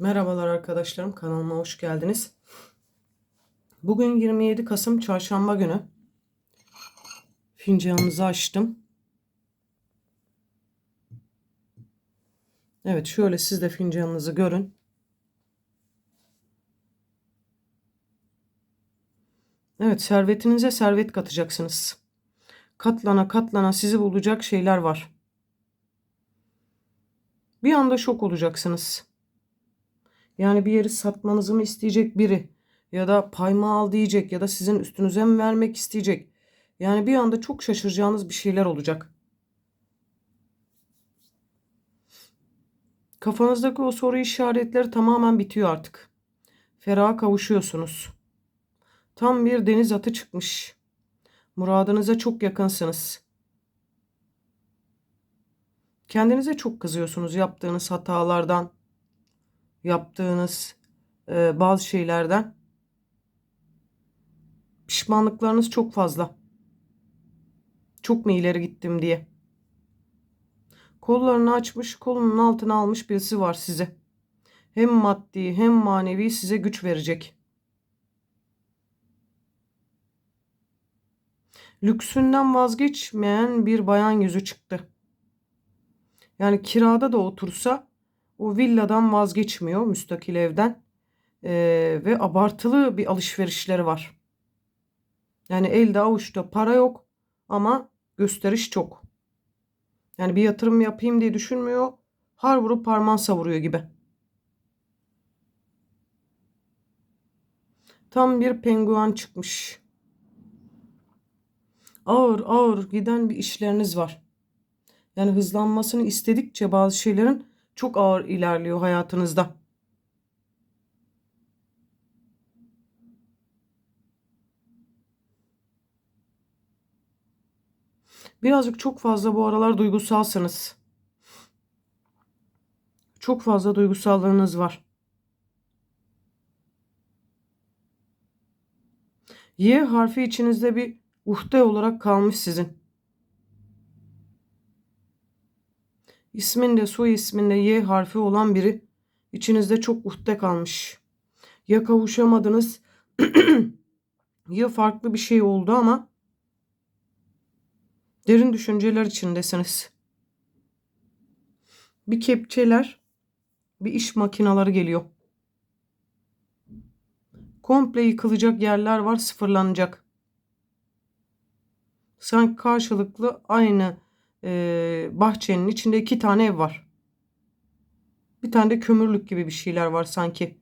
Merhabalar arkadaşlarım kanalıma hoş geldiniz. Bugün 27 Kasım Çarşamba günü. Fincanımızı açtım. Evet şöyle siz de fincanınızı görün. Evet servetinize servet katacaksınız. Katlana katlana sizi bulacak şeyler var. Bir anda şok olacaksınız. Yani bir yeri satmanızı mı isteyecek biri ya da payma al diyecek ya da sizin üstünüze mi vermek isteyecek. Yani bir anda çok şaşıracağınız bir şeyler olacak. Kafanızdaki o soru işaretleri tamamen bitiyor artık. Feraha kavuşuyorsunuz. Tam bir deniz atı çıkmış. Muradınıza çok yakınsınız. Kendinize çok kızıyorsunuz yaptığınız hatalardan, yaptığınız e, bazı şeylerden. Pişmanlıklarınız çok fazla. Çok mu ileri gittim diye. Kollarını açmış, kolunun altına almış birisi var size. Hem maddi hem manevi size güç verecek. Lüksünden vazgeçmeyen bir bayan yüzü çıktı. Yani kirada da otursa o villadan vazgeçmiyor müstakil evden. Ee, ve abartılı bir alışverişleri var. Yani elde avuçta para yok ama gösteriş çok. Yani bir yatırım yapayım diye düşünmüyor. Har vurup parman savuruyor gibi. Tam bir penguen çıkmış. Ağır ağır giden bir işleriniz var. Yani hızlanmasını istedikçe bazı şeylerin çok ağır ilerliyor hayatınızda. Birazcık çok fazla bu aralar duygusalsınız. Çok fazla duygusallığınız var. Y harfi içinizde bir uhde olarak kalmış sizin. İsminde soy isminde Y harfi olan biri içinizde çok uhde kalmış. Ya kavuşamadınız ya farklı bir şey oldu ama derin düşünceler içindesiniz. Bir kepçeler, bir iş makinaları geliyor. Komple yıkılacak yerler var, sıfırlanacak. Sanki karşılıklı aynı e, bahçenin içinde iki tane ev var. Bir tane de kömürlük gibi bir şeyler var sanki.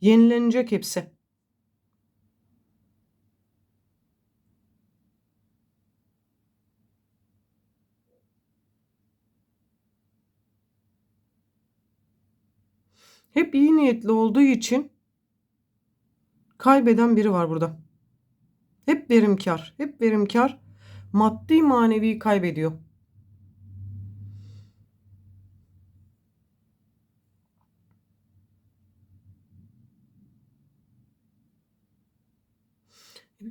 Yenilenecek hepsi. Hep iyi niyetli olduğu için kaybeden biri var burada. Hep verimkar, hep verimkar maddi manevi kaybediyor.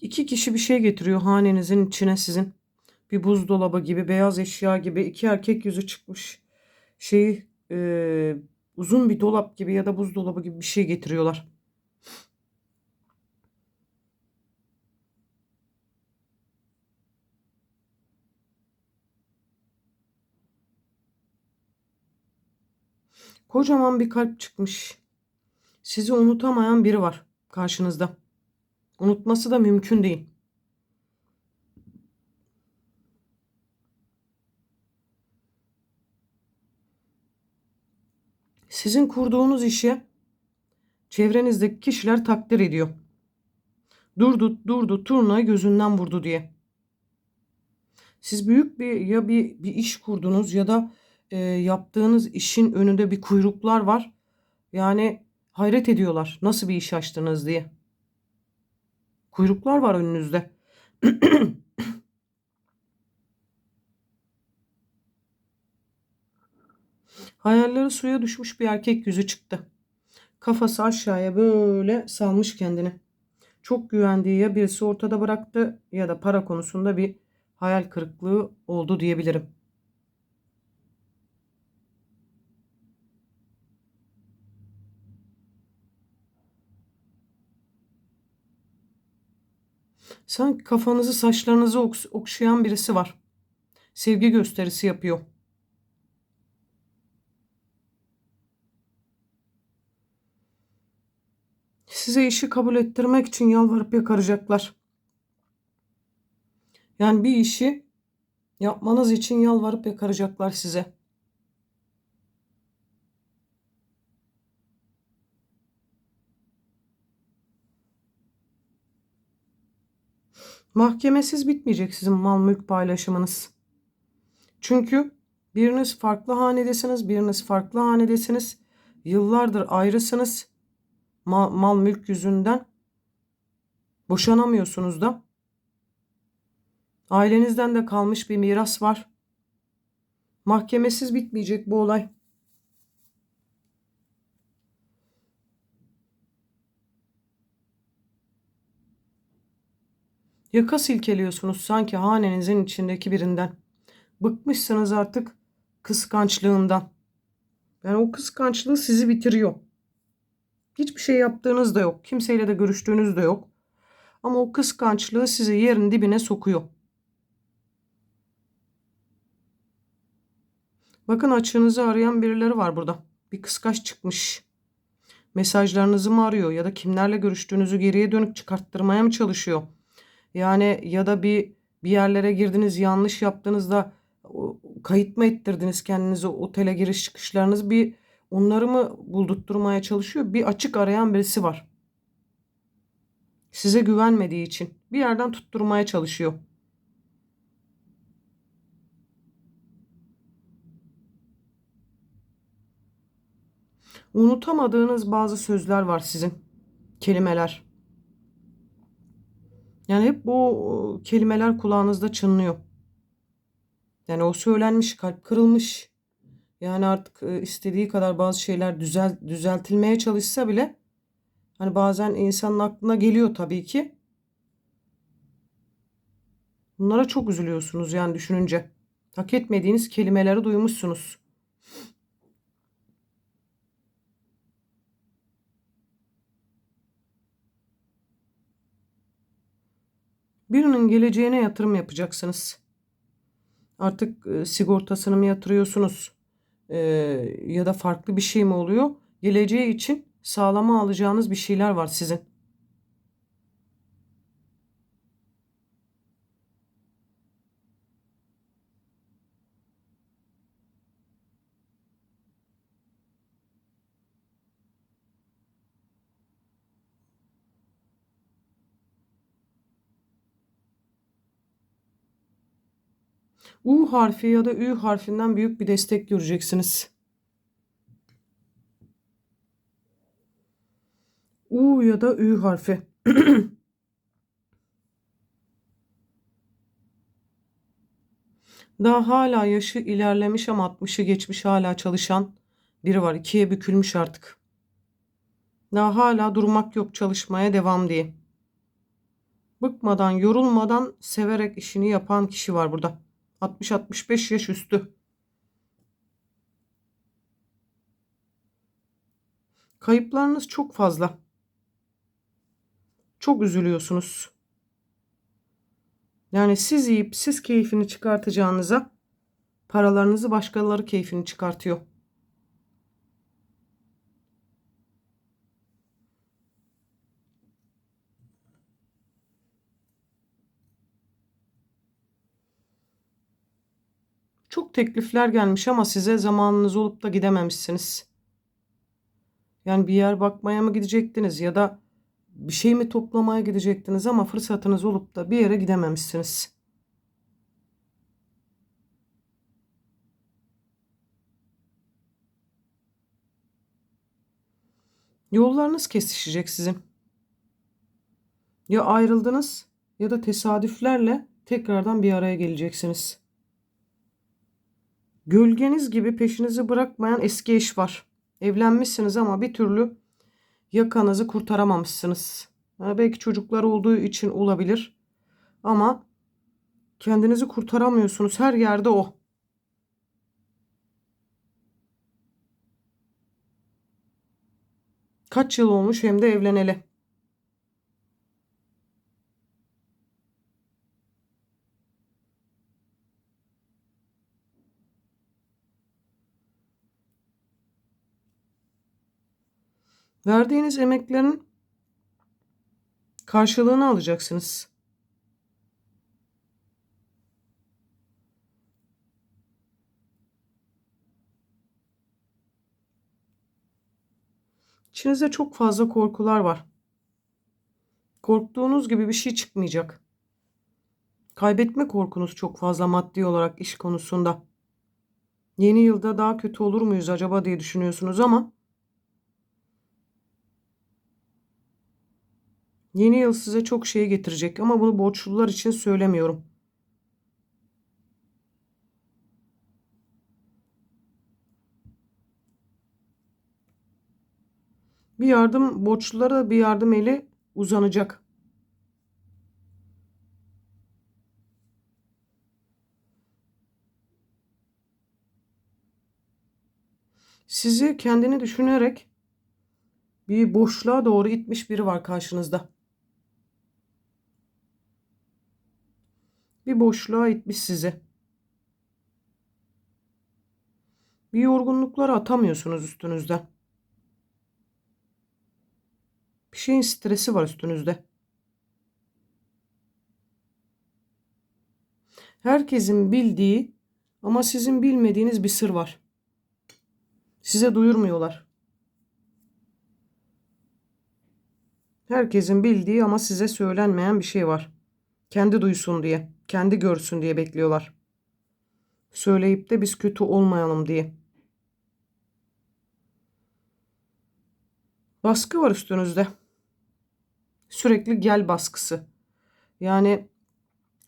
İki kişi bir şey getiriyor hanenizin içine sizin. Bir buzdolabı gibi, beyaz eşya gibi iki erkek yüzü çıkmış. Şeyi e, uzun bir dolap gibi ya da buzdolabı gibi bir şey getiriyorlar. Kocaman bir kalp çıkmış. Sizi unutamayan biri var karşınızda. Unutması da mümkün değil. Sizin kurduğunuz işe çevrenizdeki kişiler takdir ediyor. Durdu, durdu, turnayı gözünden vurdu diye. Siz büyük bir ya bir bir iş kurdunuz ya da e, yaptığınız işin önünde bir kuyruklar var. Yani hayret ediyorlar. Nasıl bir iş açtınız diye. Kuyruklar var önünüzde. Hayalleri suya düşmüş bir erkek yüzü çıktı. Kafası aşağıya böyle salmış kendini. Çok güvendiği ya birisi ortada bıraktı ya da para konusunda bir hayal kırıklığı oldu diyebilirim. Sanki kafanızı saçlarınızı okşayan birisi var. Sevgi gösterisi yapıyor. Size işi kabul ettirmek için yalvarıp yakaracaklar. Yani bir işi yapmanız için yalvarıp yakaracaklar size. Mahkemesiz bitmeyecek sizin mal mülk paylaşımınız. Çünkü biriniz farklı hanedesiniz, biriniz farklı hanedesiniz. Yıllardır ayrısınız. Ma- mal mülk yüzünden boşanamıyorsunuz da. Ailenizden de kalmış bir miras var. Mahkemesiz bitmeyecek bu olay. Yaka silkeliyorsunuz sanki hanenizin içindeki birinden. Bıkmışsınız artık kıskançlığından. Yani o kıskançlığı sizi bitiriyor. Hiçbir şey yaptığınız da yok. Kimseyle de görüştüğünüz de yok. Ama o kıskançlığı sizi yerin dibine sokuyor. Bakın açığınızı arayan birileri var burada. Bir kıskaç çıkmış. Mesajlarınızı mı arıyor ya da kimlerle görüştüğünüzü geriye dönük çıkarttırmaya mı çalışıyor? Yani ya da bir bir yerlere girdiniz yanlış yaptığınızda kayıt mı ettirdiniz kendinizi otele giriş çıkışlarınız bir onları mı buldurtturmaya çalışıyor? Bir açık arayan birisi var. Size güvenmediği için bir yerden tutturmaya çalışıyor. Unutamadığınız bazı sözler var sizin. Kelimeler. Yani hep bu kelimeler kulağınızda çınlıyor. Yani o söylenmiş, kalp kırılmış. Yani artık e, istediği kadar bazı şeyler düzel, düzeltilmeye çalışsa bile hani bazen insanın aklına geliyor tabii ki. Bunlara çok üzülüyorsunuz yani düşününce. Hak etmediğiniz kelimeleri duymuşsunuz. Birinin geleceğine yatırım yapacaksınız. Artık e, sigortasını mı yatırıyorsunuz? E, ya da farklı bir şey mi oluyor? Geleceği için sağlama alacağınız bir şeyler var sizin. U harfi ya da Ü harfinden büyük bir destek göreceksiniz. U ya da Ü harfi. Daha hala yaşı ilerlemiş ama 60'ı geçmiş hala çalışan biri var. İkiye bükülmüş artık. Daha hala durmak yok çalışmaya devam diye. Bıkmadan, yorulmadan severek işini yapan kişi var burada. 60-65 yaş üstü. Kayıplarınız çok fazla. Çok üzülüyorsunuz. Yani siz yiyip siz keyfini çıkartacağınıza paralarınızı başkaları keyfini çıkartıyor. Çok teklifler gelmiş ama size zamanınız olup da gidememişsiniz. Yani bir yer bakmaya mı gidecektiniz ya da bir şey mi toplamaya gidecektiniz ama fırsatınız olup da bir yere gidememişsiniz. Yollarınız kesişecek sizin. Ya ayrıldınız ya da tesadüflerle tekrardan bir araya geleceksiniz. Gölgeniz gibi peşinizi bırakmayan eski eş var. Evlenmişsiniz ama bir türlü yakanızı kurtaramamışsınız. Ha, belki çocuklar olduğu için olabilir. Ama kendinizi kurtaramıyorsunuz. Her yerde o. Kaç yıl olmuş hem de evleneli. Verdiğiniz emeklerin karşılığını alacaksınız. İçinizde çok fazla korkular var. Korktuğunuz gibi bir şey çıkmayacak. Kaybetme korkunuz çok fazla maddi olarak iş konusunda. Yeni yılda daha kötü olur muyuz acaba diye düşünüyorsunuz ama yeni yıl size çok şey getirecek ama bunu borçlular için söylemiyorum. Bir yardım borçlulara bir yardım eli uzanacak. Sizi kendini düşünerek bir boşluğa doğru itmiş biri var karşınızda. Bir boşluğa itmiş sizi. Bir yorgunlukları atamıyorsunuz üstünüzden. Bir şeyin stresi var üstünüzde. Herkesin bildiği ama sizin bilmediğiniz bir sır var. Size duyurmuyorlar. Herkesin bildiği ama size söylenmeyen bir şey var. Kendi duysun diye, kendi görsün diye bekliyorlar. Söyleyip de biz kötü olmayalım diye. Baskı var üstünüzde. Sürekli gel baskısı. Yani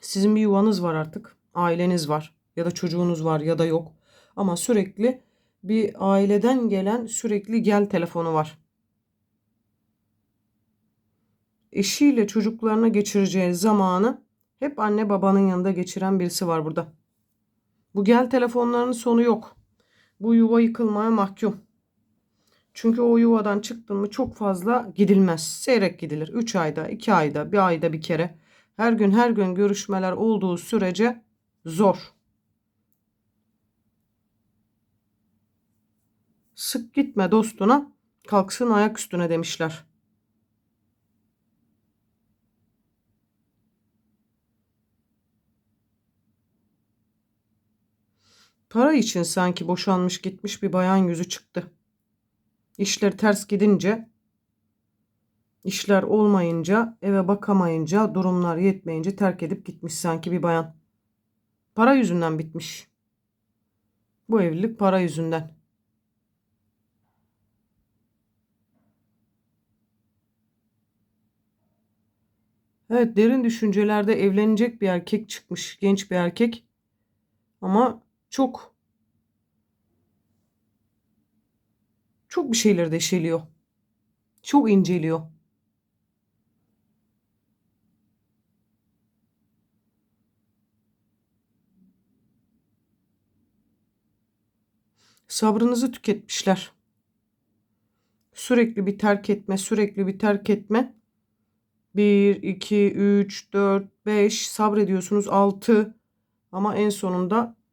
sizin bir yuvanız var artık. Aileniz var ya da çocuğunuz var ya da yok. Ama sürekli bir aileden gelen sürekli gel telefonu var. Eşiyle çocuklarına geçireceği zamanı hep anne babanın yanında geçiren birisi var burada. Bu gel telefonlarının sonu yok. Bu yuva yıkılmaya mahkum. Çünkü o yuvadan çıktın mı çok fazla gidilmez. Seyrek gidilir. 3 ayda, 2 ayda, bir ayda bir kere. Her gün her gün görüşmeler olduğu sürece zor. Sık gitme dostuna, kalksın ayak üstüne demişler. Para için sanki boşanmış gitmiş bir bayan yüzü çıktı. İşler ters gidince, işler olmayınca, eve bakamayınca, durumlar yetmeyince terk edip gitmiş sanki bir bayan. Para yüzünden bitmiş. Bu evlilik para yüzünden. Evet derin düşüncelerde evlenecek bir erkek çıkmış. Genç bir erkek. Ama çok çok bir şeyleri deşeliyor. Çok inceliyor. Sabrınızı tüketmişler. Sürekli bir terk etme, sürekli bir terk etme. 1, 2, 3, 4, 5 sabrediyorsunuz 6 ama en sonunda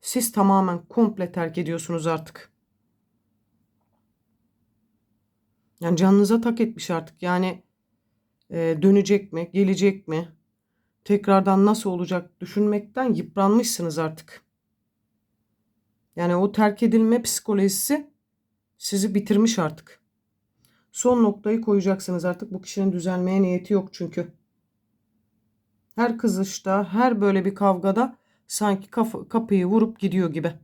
siz tamamen komple terk ediyorsunuz artık. Yani canınıza tak etmiş artık. Yani e, dönecek mi, gelecek mi, tekrardan nasıl olacak düşünmekten yıpranmışsınız artık. Yani o terk edilme psikolojisi sizi bitirmiş artık. Son noktayı koyacaksınız artık. Bu kişinin düzelmeye niyeti yok çünkü. Her kızışta, her böyle bir kavgada sanki kaf- kapıyı vurup gidiyor gibi.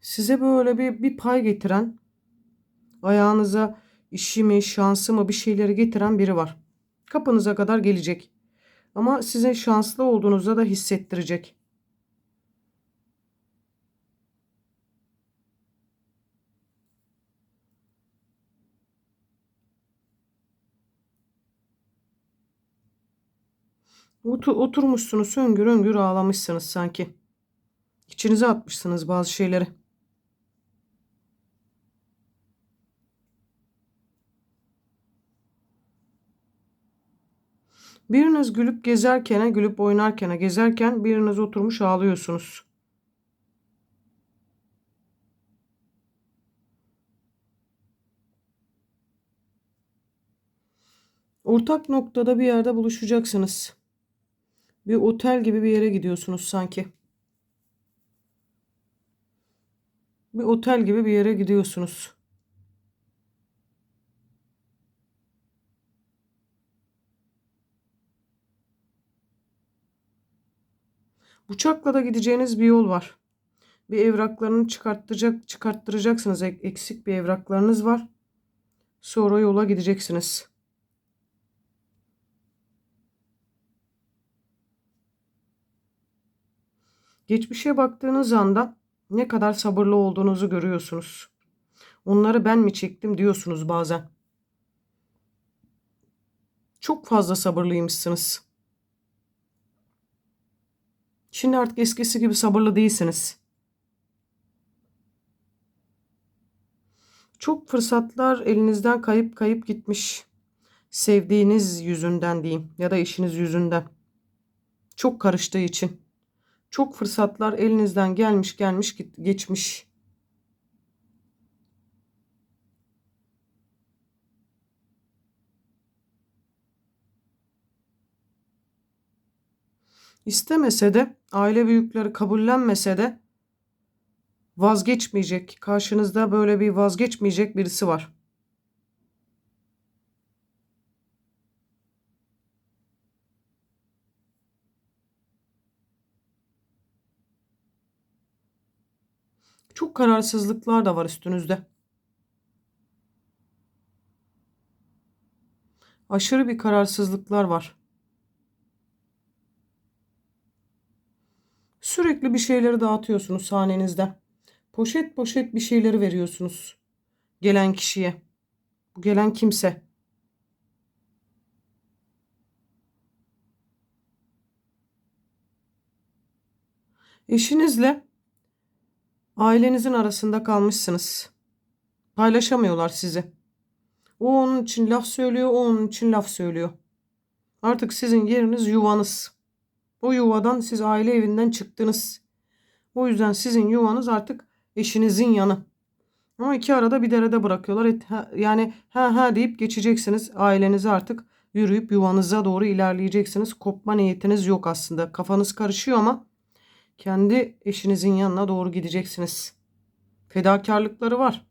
Size böyle bir, bir pay getiren, ayağınıza işi mi, şansı mı bir şeyleri getiren biri var. Kapınıza kadar gelecek. Ama size şanslı olduğunuzda da hissettirecek. Otur, oturmuşsunuz hüngür hüngür ağlamışsınız sanki. İçinize atmışsınız bazı şeyleri. Biriniz gülüp gezerken, gülüp oynarken, gezerken biriniz oturmuş ağlıyorsunuz. Ortak noktada bir yerde buluşacaksınız. Bir otel gibi bir yere gidiyorsunuz sanki. Bir otel gibi bir yere gidiyorsunuz. Bıçakla da gideceğiniz bir yol var. Bir evraklarını çıkarttıracak, çıkarttıracaksınız. Ek- Eksik bir evraklarınız var. Sonra yola gideceksiniz. Geçmişe baktığınız anda ne kadar sabırlı olduğunuzu görüyorsunuz. Onları ben mi çektim diyorsunuz bazen. Çok fazla sabırlıymışsınız. Şimdi artık eskisi gibi sabırlı değilsiniz. Çok fırsatlar elinizden kayıp kayıp gitmiş. Sevdiğiniz yüzünden diyeyim ya da işiniz yüzünden. Çok karıştığı için. Çok fırsatlar elinizden gelmiş gelmiş geçmiş. İstemese de aile büyükleri kabullenmese de vazgeçmeyecek. Karşınızda böyle bir vazgeçmeyecek birisi var. Çok kararsızlıklar da var üstünüzde. Aşırı bir kararsızlıklar var. Sürekli bir şeyleri dağıtıyorsunuz sahnenizde. Poşet poşet bir şeyleri veriyorsunuz gelen kişiye. Bu gelen kimse. Eşinizle ailenizin arasında kalmışsınız. Paylaşamıyorlar sizi. O onun için laf söylüyor, o onun için laf söylüyor. Artık sizin yeriniz yuvanız. O yuvadan siz aile evinden çıktınız. O yüzden sizin yuvanız artık eşinizin yanı. Ama iki arada bir derede bırakıyorlar. Yani ha ha deyip geçeceksiniz. Ailenize artık yürüyüp yuvanıza doğru ilerleyeceksiniz. Kopma niyetiniz yok aslında. Kafanız karışıyor ama kendi eşinizin yanına doğru gideceksiniz. Fedakarlıkları var.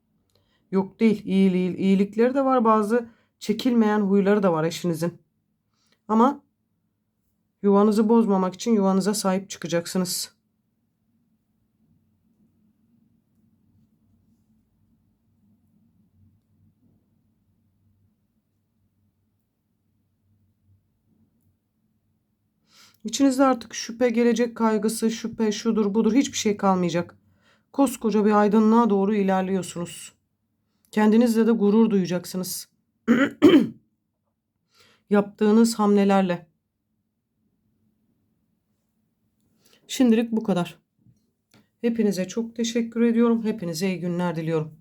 Yok değil. İyiliği, iyilikleri de var. Bazı çekilmeyen huyları da var eşinizin. Ama yuvanızı bozmamak için yuvanıza sahip çıkacaksınız. İçinizde artık şüphe, gelecek kaygısı, şüphe, şudur budur hiçbir şey kalmayacak. Koskoca bir aydınlığa doğru ilerliyorsunuz. Kendinizle de gurur duyacaksınız. Yaptığınız hamlelerle. Şimdilik bu kadar. Hepinize çok teşekkür ediyorum. Hepinize iyi günler diliyorum.